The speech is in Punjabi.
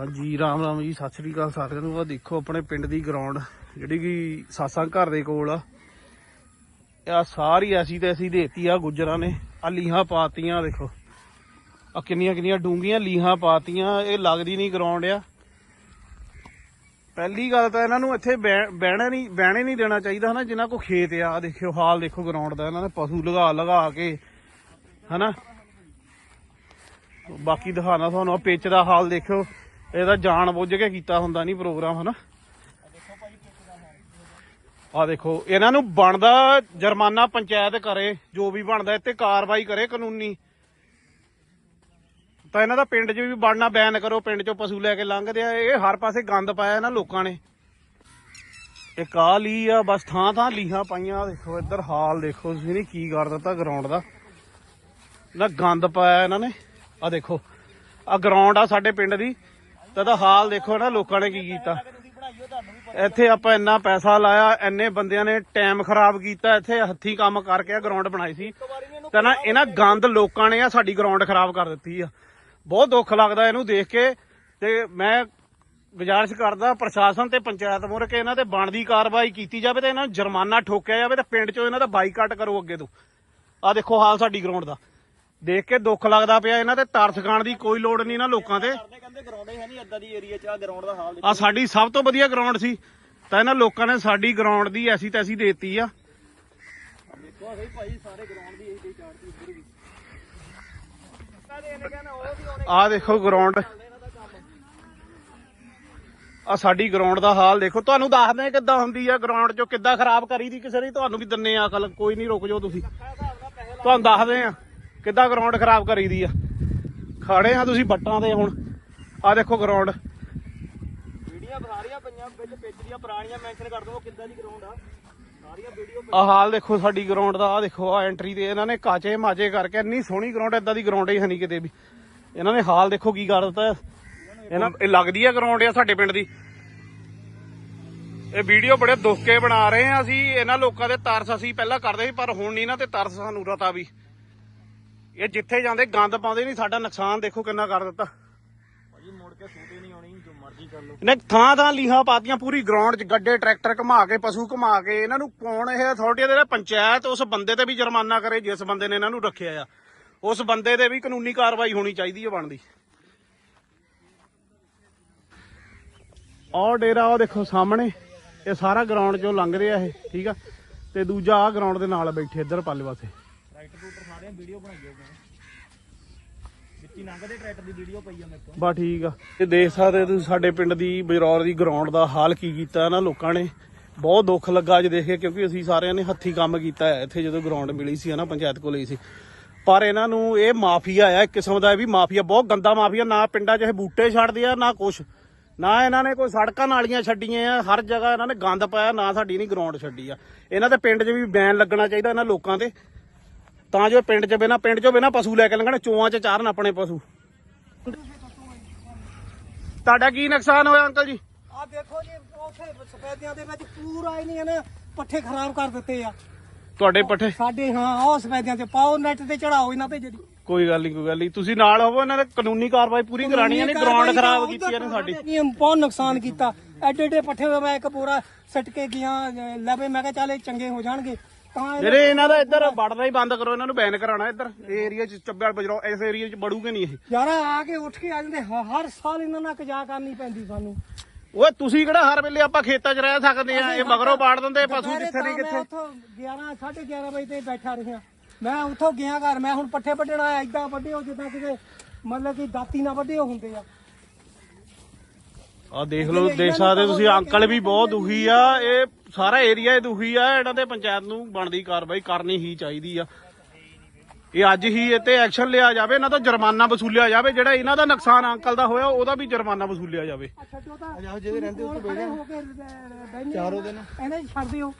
ਹਾਂਜੀ, ਰਾਮ ਰਾਮ ਜੀ, ਸਤਿ ਸ੍ਰੀ ਅਕਾਲ ਸਾਰਿਆਂ ਨੂੰ। ਆ ਦੇਖੋ ਆਪਣੇ ਪਿੰਡ ਦੀ ਗਰਾਊਂਡ ਜਿਹੜੀ ਕਿ ਸਾਸਾਂ ਘਰ ਦੇ ਕੋਲ ਆ। ਆ ਸਾਰੀ ਐਸੀ ਤੇ ਐਸੀ ਦੇਤੀ ਆ ਗੁੱਜਰਾਂ ਨੇ। ਆ ਲੀਹਾਂ ਪਾਤੀਆਂ, ਦੇਖੋ। ਆ ਕਿੰਨੀਆਂ ਕਿੰਨੀਆਂ ਡੂੰਗੀਆਂ ਲੀਹਾਂ ਪਾਤੀਆਂ, ਇਹ ਲੱਗਦੀ ਨਹੀਂ ਗਰਾਊਂਡ ਆ। ਪਹਿਲੀ ਗੱਲ ਤਾਂ ਇਹਨਾਂ ਨੂੰ ਇੱਥੇ ਬਹਿ- ਬਹਿਣਾ ਨਹੀਂ ਬਹਿਣੇ ਨਹੀਂ ਦੇਣਾ ਚਾਹੀਦਾ, ਹਨਾ ਜਿਨ੍ਹਾਂ ਕੋ ਖੇਤ ਆ। ਆਹ ਦੇਖਿਓ, ਹਾਲ ਦੇਖੋ ਗਰਾਊਂਡ ਦਾ। ਇਹਨਾਂ ਨੇ ਪਸ਼ੂ ਲਗਾ ਲਗਾ ਕੇ, ਹਨਾ। ਬਾਕੀ ਦਿਖਾਣਾ ਤੁਹਾਨੂੰ ਆ ਪਿੱਚ ਦਾ ਹਾਲ ਦੇਖਿਓ। ਇਹਦਾ ਜਾਣ ਬੁੱਝ ਕੇ ਕੀਤਾ ਹੁੰਦਾ ਨਹੀਂ ਪ੍ਰੋਗਰਾਮ, ਹਨਾ? ਆ ਦੇਖੋ, ਇਹਨਾਂ ਨੂੰ ਬਣਦਾ ਜੁਰਮਾਨਾ ਪੰਚਾਇਤ ਕਰੇ, ਜੋ ਵੀ ਬਣਦਾ, ਇੱਥੇ ਕਾਰਵਾਈ ਕਰੇ ਕਾਨੂੰਨੀ। ਤਾਂ ਇਹਨਾਂ ਦਾ ਪਿੰਡ 'ਚ ਵੀ ਬਣਨਾ, ਬੈਨ ਕਰੋ, ਪਿੰਡ 'ਚੋਂ ਪਸ਼ੂ ਲੈ ਕੇ ਲੰਘਦੇ ਆ। ਇਹ ਹਰ ਪਾਸੇ ਗੰਦ ਪਾਇਆ ਇਹਨਾਂ ਲੋਕਾਂ ਨੇ। ਇਹ ਕਾ ਲਈ ਆ, ਬਸ ਥਾਂ ਥਾਂ ਲੀਹਾਂ ਪਾਈਆਂ ਦੇਖੋ, ਇੱਧਰ ਹਾਲ ਦੇਖੋ ਤੁਸੀਂ ਨੇ ਕੀ ਕਰ ਦਿੱਤਾ ਗਰਾਊਂਡ ਦਾ। ਨਾ ਗੰਦ ਪਾਇਆ ਇਹਨਾਂ ਨੇ। ਆ ਦੇਖੋ ਆ ਗਰਾਊਂਡ ਆ ਸਾਡੇ ਪਿੰਡ ਦੀ। ਤੇ ਇਹਦਾ ਹਾਲ ਦੇਖੋ ਨਾ ਲੋਕਾਂ ਨੇ ਕੀ ਕੀਤਾ। ਇੱਥੇ ਆਪਾਂ ਇੰਨਾ ਪੈਸਾ ਲਾਇਆ, ਇੰਨੇ ਬੰਦਿਆਂ ਨੇ ਟਾਈਮ ਖਰਾਬ ਕੀਤਾ, ਇੱਥੇ ਹੱਥੀ ਕੰਮ ਕਰਕੇ ਆ ਗਰਾਊਂਡ ਬਣਾਈ ਸੀ। ਤੇ ਨਾ ਇਹਨਾਂ ਗੰਦ ਲੋਕਾਂ ਨੇ ਆ ਸਾਡੀ ਗਰਾਊਂਡ ਖਰਾਬ ਕਰ ਦਿੱਤੀ ਆ। ਬਹੁਤ ਦੁੱਖ ਲੱਗਦਾ ਇਹਨੂੰ ਦੇਖ ਕੇ। ਤੇ ਮੈਂ ਗੁਜ਼ਾਰਿਸ਼ ਕਰਦਾ ਪ੍ਰਸ਼ਾਸਨ ਤੇ ਪੰਚਾਇਤ ਮੁੜ ਕੇ ਇਹਨਾਂ ਤੇ ਬਣਦੀ ਕਾਰਵਾਈ ਕੀਤੀ ਜਾਵੇ ਤੇ ਇਹਨਾਂ ਨੂੰ ਜੁਰਮਾਨਾ ਠੋਕਿਆ ਜਾਵੇ ਤੇ ਪਿੰਡ ਚੋਂ ਇਹਨਾਂ ਦਾ ਬਾਈਕਾਟ ਕਰੋ ਅੱਗੇ ਤੋਂ। ਆ ਦੇਖੋ ਹਾਲ ਸਾਡੀ ਗਰਾਊਂਡ ਦਾ। ਦੇਖ ਕੇ ਦੁੱਖ ਲੱਗਦਾ ਪਿਆ ਇਹਨਾਂ ਤੇ ਤਰਸ ਖਾਣ ਦੀ ਕੋਈ ਲੋੜ ਨਹੀਂ ਇਹਨਾਂ ਲੋਕਾਂ ਤੇ। ਕਰਦੇ ਕਹਿੰਦੇ ਗਰਾਊਂਡ ਹੀ ਹੈ ਨਹੀਂ ਏਦਾਂ ਦੀ ਏਰੀਆ ਚ ਆ ਗਰਾਊਂਡ ਦਾ ਹਾਲ ਆ ਸਾਡੀ ਸਭ ਤੋਂ ਵਧੀਆ ਗਰਾਊਂਡ ਸੀ। ਤਾਂ ਇਹਨਾਂ ਲੋਕਾਂ ਨੇ ਸਾਡੀ ਗਰਾਊਂਡ ਦੀ ਐਸੀ ਤੈਸੀ ਦੇਤੀ ਆ। ਦੇਖੋ ਆ ਸਹੀ ਭਾਈ ਸਾਰੇ ਗਰਾਊਂਡ ਦੀ ਇਹੀ ਉੱਧਰ ਵੀ। ਆ ਦੇਖੋ ਗਰਾਊਂਡ ਆ ਸਾਡੀ ਗਰਾਊਂਡ ਦਾ ਹਾਲ ਦੇਖੋ। ਤੁਹਾਨੂੰ ਦੱਸਦੇ ਆ ਕਿੱਦਾਂ ਹੁੰਦੀ ਆ ਗਰਾਊਂਡ ਚੋਂ ਕਿੱਦਾਂ ਖਰਾਬ ਕਰੀ ਦੀ ਕਿਸੇ ਨੇ ਤੁਹਾਨੂੰ ਵੀ ਦਿੰਨੇ ਆ ਅਕਲ। ਕੋਈ ਨਹੀਂ ਰੁਕ ਜਾਓ ਤੁਸੀਂ। ਤੁਹਾਨੂੰ ਦੱਸਦੇ ਆ ਕਿੱਦਾਂ ਗਰਾਊਂਡ ਖਰਾਬ ਕਰੀ ਦੀ ਆ? ਖੜੇ ਆ ਤੁਸੀਂ ਬੱਟਾਂ ਤੇ ਹੁਣ। ਆ ਦੇਖੋ ਗਰਾਊਂਡ ਵੀਡੀਓ ਸਾਰੀਆਂ ਪਈਆਂ ਵਿੱਚ ਪਿੱਚ ਦੀਆਂ ਪੁਰਾਣੀਆਂ ਮੈਂਸ਼ਨ ਕਰ ਦੋ ਕਿੱਦਾਂ ਦੀ ਗਰਾਊਂਡ ਆ। ਸਾਰੀਆਂ ਵੀਡੀਓ ਆ ਹਾਲ ਦੇਖੋ ਸਾਡੀ ਗਰਾਊਂਡ ਦਾ ਆ ਦੇਖੋ ਆ ਐਂਟਰੀ ਤੇ ਇਹਨਾਂ ਨੇ ਕਾਚੇ ਮਾਜੇ ਕਰਕੇ ਇੰਨੀ ਸੋਹਣੀ ਗਰਾਊਂਡ ਏਦਾਂ ਦੀ ਗਰਾਊਂਡ ਹੀ ਹੈ ਨਹੀਂ ਕਿਤੇ ਵੀ। ਇਹਨਾਂ ਨੇ ਹਾਲ ਦੇਖੋ ਕੀ ਕਰ ਦਿੱਤਾ। ਇਹਨਾਂ ਇਹ ਲੱਗਦੀ ਆ ਗਰਾਊਂਡ ਆ ਸਾਡੇ ਪਿੰਡ ਦੀ। ਇਹ ਵੀਡੀਓ ਬੜੇ ਦੁੱਖ ਕੇ ਬਣਾ ਰਹੇ ਆ ਅਸੀਂ। ਇਹਨਾਂ ਲੋਕਾਂ ਦੇ ਤਰਸ ਅਸੀਂ ਪਹਿਲਾਂ ਕਰਦੇ ਸੀ ਪਰ ਹੁਣ ਨਹੀਂ ਨਾ ਤੇ ਤਰਸ ਸਾਨੂੰ ਰਤਾ ਵੀ। ਇਹ ਜਿੱਥੇ ਜਾਂਦੇ ਗੰਦ ਪਾਉਂਦੇ ਨਹੀਂ ਸਾਡਾ ਨੁਕਸਾਨ ਦੇਖੋ ਕਿੰਨਾ ਕਰ ਦਿੱਤਾ। ਭਾਜੀ ਮੁੜ ਕੇ ਸੂਟੇ ਨਹੀਂ ਆਉਣੀ ਜੋ ਮਰਜ਼ੀ ਕਰ ਲਓ। ਇਹਨੇ ਥਾਂ ਥਾਂ ਲੀਹਾਂ ਪਾਤੀਆਂ ਪੂਰੀ ਗਰਾਊਂਡ 'ਚ ਗੱਡੇ ਟਰੈਕਟਰ ਘੁਮਾ ਕੇ ਪਸ਼ੂ ਘੁਮਾ ਕੇ ਇਹਨਾਂ ਨੂੰ ਕੌਣ ਇਹ ਅਥਾਰਟੀ ਦੇ ਪੰਚਾਇਤ ਉਸ ਬੰਦੇ ਤੇ ਵੀ ਜੁਰਮਾਨਾ ਕਰੇ ਜਿਸ ਬੰਦੇ ਨੇ ਇਹਨਾਂ ਨੂੰ ਰੱਖਿਆ ਆ। ਉਸ ਬੰਦੇ ਤੇ ਵੀ ਕਾਨੂੰਨੀ ਕਾਰਵਾਈ ਹੋਣੀ ਚਾਹੀਦੀ ਹੈ ਬਣਦੀ। ਆਹ ਡੇਰਾ ਉਹ ਦੇਖੋ ਸਾਹਮਣੇ ਇਹ ਸਾਰਾ ਗਰਾਊਂਡ 'ਚੋਂ ਲੰਘਦੇ ਆ ਇਹ ਠੀਕ ਆ? ਤੇ ਦੂਜਾ ਆ ਗਰਾਊਂਡ ਦੇ ਨਾਲ ਬੈਠੇ ਇੱਧਰ ਪੱਲੇ ਪਾਸੇ। ਟਰੈਕਟਰ ਟੂਟਰ ਸਾਰਿਆਂ ਵੀਡੀਓ ਬਣਾਈਓ ਮੈਂ। ਵਿੱਚ ਲੰਘਦੇ ਟਰੈਕਟਰ ਦੀ ਵੀਡੀਓ ਪਈ ਆ ਮੇਰੇ ਕੋਲ। ਬਾ ਠੀਕ ਆ। ਇਹ ਦੇਖ ਸਕਦੇ ਤੁਸੀਂ ਸਾਡੇ ਪਿੰਡ ਦੀ ਬਜਰੌਰ ਦੀ ਗਰਾਊਂਡ ਦਾ ਹਾਲ ਕੀ ਕੀਤਾ ਨਾ ਲੋਕਾਂ ਨੇ। ਬਹੁਤ ਦੁੱਖ ਲੱਗਾ ਅੱਜ ਦੇਖ ਕੇ, ਕਿਉਂਕਿ ਅਸੀਂ ਸਾਰਿਆਂ ਨੇ ਹੱਥੀ ਕੰਮ ਕੀਤਾ ਹੈ। ਇੱਥੇ ਜਦੋਂ ਗਰਾਊਂਡ ਮਿਲੀ ਸੀ ਨਾ ਪੰਚਾਇਤ ਕੋਲ ਹੀ ਸੀ। ਪਰ ਇਹਨਾਂ ਨੂੰ ਇਹ ਮਾਫੀਆ ਆ, ਇੱਕ ਕਿਸਮ ਦਾ ਇਹ ਵੀ ਮਾਫੀਆ, ਬਹੁਤ ਗੰਦਾ ਮਾਫੀਆ। ਨਾ ਪਿੰਡਾਂ 'ਚ ਇਹ ਬੂਟੇ ਛੱਡਦੇ ਆ, ਨਾ ਕੁਛ। ਨਾ ਇਹਨਾਂ ਨੇ ਕੋਈ ਸੜਕਾਂ ਨਾਲੀਆਂ ਛੱਡੀਆਂ ਆ, ਹਰ ਜਗ੍ਹਾ ਇਹਨਾਂ ਨੇ ਗੰਦ ਪਾਇਆ, ਨਾ ਸਾਡੀ ਨਹੀਂ ਗਰਾਊਂਡ ਛੱਡੀ ਆ। ਇਹਨਾਂ ਦੇ ਪਿੰਡ 'ਚ ਵੀ ਬੈਨ ਲੱਗਣਾ ਚਾਹੀਦਾ ਇਹਨਾਂ ਲੋਕਾਂ ਤੇ। ਤਾਂ ਜੋ ਪਿੰਡ 'ਚ ਬਿਨਾ ਪਿੰਡ 'ਚੋਂ ਬਿਨਾ ਪਸ਼ੂ ਲੈ ਕੇ ਲੰਘਣ ਚੋਆਂ 'ਚ ਚਾਰਨ ਆਪਣੇ ਪਸ਼ੂ। ਤੁਹਾਡਾ ਕੀ ਨੁਕਸਾਨ ਹੋਇਆ ਅੰਕਲ ਜੀ? ਆ ਦੇਖੋ ਜੀ ਉੱਥੇ ਸਫੈਦਿਆਂ ਦੇ ਵਿੱਚ ਪੂਰਾ ਹੀ ਨਹੀਂ ਇਹਨੇ ਪੱਠੇ ਖਰਾਬ ਕਰ ਦਿੱਤੇ ਆ। ਤੁਹਾਡੇ ਪੱਠੇ? ਸਾਡੇ ਹਾਂ ਉਹ ਸਫੈਦਿਆਂ ਤੇ ਪਾਓ ਨੈਟ ਤੇ ਚੜਾਓ ਇਹਨਾਂ ਤੇ ਜਿਹੜੀ। ਕੋਈ ਗੱਲ ਨਹੀਂ ਕੋਈ ਗੱਲ ਨਹੀਂ। ਤੁਸੀਂ ਨਾਲ ਹੋਵੋ ਇਹਨਾਂ ਦੇ ਕਾਨੂੰਨੀ ਕਾਰਵਾਈ ਪੂਰੀ ਕਰਾਣੀ ਹੈ ਨੇ ਗਰਾਊਂਡ ਖਰਾਬ ਕੀਤੀ ਇਹਨੇ ਸਾਡੀ। ਬਹੁਤ ਨੁਕਸਾਨ ਕੀਤਾ। ਐਡੇ ਐਡੇ ਪੱਠੇ ਮੈਂ ਇੱਕ ਪੂਰਾ ਸੱਟ ਕੇ ਗਿਆ ਲਵੇ ਮੈਂ ਕਿਹਾ ਚੱਲ ਇਹ ਚੰਗੇ ਹੋ ਜਾਣਗੇ। ਤਾਂ ਜਿਹੜੇ ਇਹਨਾਂ ਦਾ ਇੱਧਰ ਵੜਦਾ ਹੀ ਬੰਦ ਕਰੋ ਇਹਨਾਂ ਨੂੰ ਬੈਨ ਕਰਾਣਾ ਇੱਧਰ। ਇਹ ਏਰੀਆ 'ਚ ਚੱਬਿਆਲ ਬਜਰੋ ਇਸ ਏਰੀਆ 'ਚ ਵੜੂਗੇ ਨਹੀਂ ਇਹ। ਯਾਰਾ ਆ ਕੇ ਉੱਠ ਕੇ ਆ ਜਾਂਦੇ ਹ- ਹਰ ਸਾਲ ਇਹਨਾਂ ਨਾਲ ਕਜਾ ਕਰਨੀ ਪੈਂਦੀ ਸਾਨੂੰ। ਓਏ ਤੁਸੀਂ ਕਿਹੜਾ ਹਰ ਵੇਲੇ ਆਪਾਂ ਖੇਤਾਂ 'ਚ ਰਹਿ ਸਕਦੇ ਆ ਇਹ ਮਗਰੋਂ ਬਾੜ ਦਿੰਦੇ ਪਸ਼ੂ ਦੁਪਹਿਰੇ ਜਿੱਥੇ ਨਹੀਂ ਮੈਂ ਕਿੱਥੇ? ਉੱਥੋਂ 11 11:30 ਵਜੇ ਤੇ ਬੈਠਾ ਰਿਹਾ। ਮੈਂ ਉੱਥੋਂ ਗਿਆ ਘਰ ਮੈਂ ਹੁਣ ਪੱਠੇ ਵੱਢਣ ਆਇਆ ਏਦਾਂ ਵੱਢੇ ਹੋ ਜਿੱਦਾਂ ਕਿਤੇ ਮਤਲਬ ਕਿ ਦਾਤੀ ਨਾਲ ਵੱਢੇ ਹੁੰਦੇ ਆ। ਆ ਦੇਖ ਲਓ ਦੇਖ ਸਕਦੇ ਤੁਸੀਂ ਅੰਕਲ ਵੀ ਬਹੁਤ ਦੁਖੀ ਆ। ਇਹ ਸਾਰਾ ਏਰੀਆ ਹੀ ਦੁਖੀ ਆ ਇਹਨਾਂ ਤੇ ਪੰਚਾਇਤ ਨੂੰ ਬਣਦੀ ਕਾਰਵਾਈ ਕਰਨੀ ਹੀ ਚਾਹੀਦੀ ਆ। ਇਹ ਅੱਜ ਹੀ ਇਹ ਤੇ ਐਕਸ਼ਨ ਲਿਆ ਜਾਵੇ ਇਹਨਾਂ ਤੋਂ ਜੁਰਮਾਨਾ ਵਸੂਲਿਆ ਜਾਵੇ ਜਿਹੜਾ ਇਹਨਾਂ ਦਾ ਨੁਕਸਾਨ ਅੰਕਲ ਦਾ ਹੋਇਆ ਉਹਦਾ ਵੀ ਜੁਰਮਾਨਾ ਵਸੂਲਿਆ ਜਾਵੇ। ਛੱਡੋ ਤਾਂ ਜਿਹਦੇ ਰਹਿੰਦੇ ਉੱਥੇ ਬੈਠੇ ਚਾਰੋ ਦਿਨ। ਇਹਨੇ ਛੱਡ ਦਿਓ।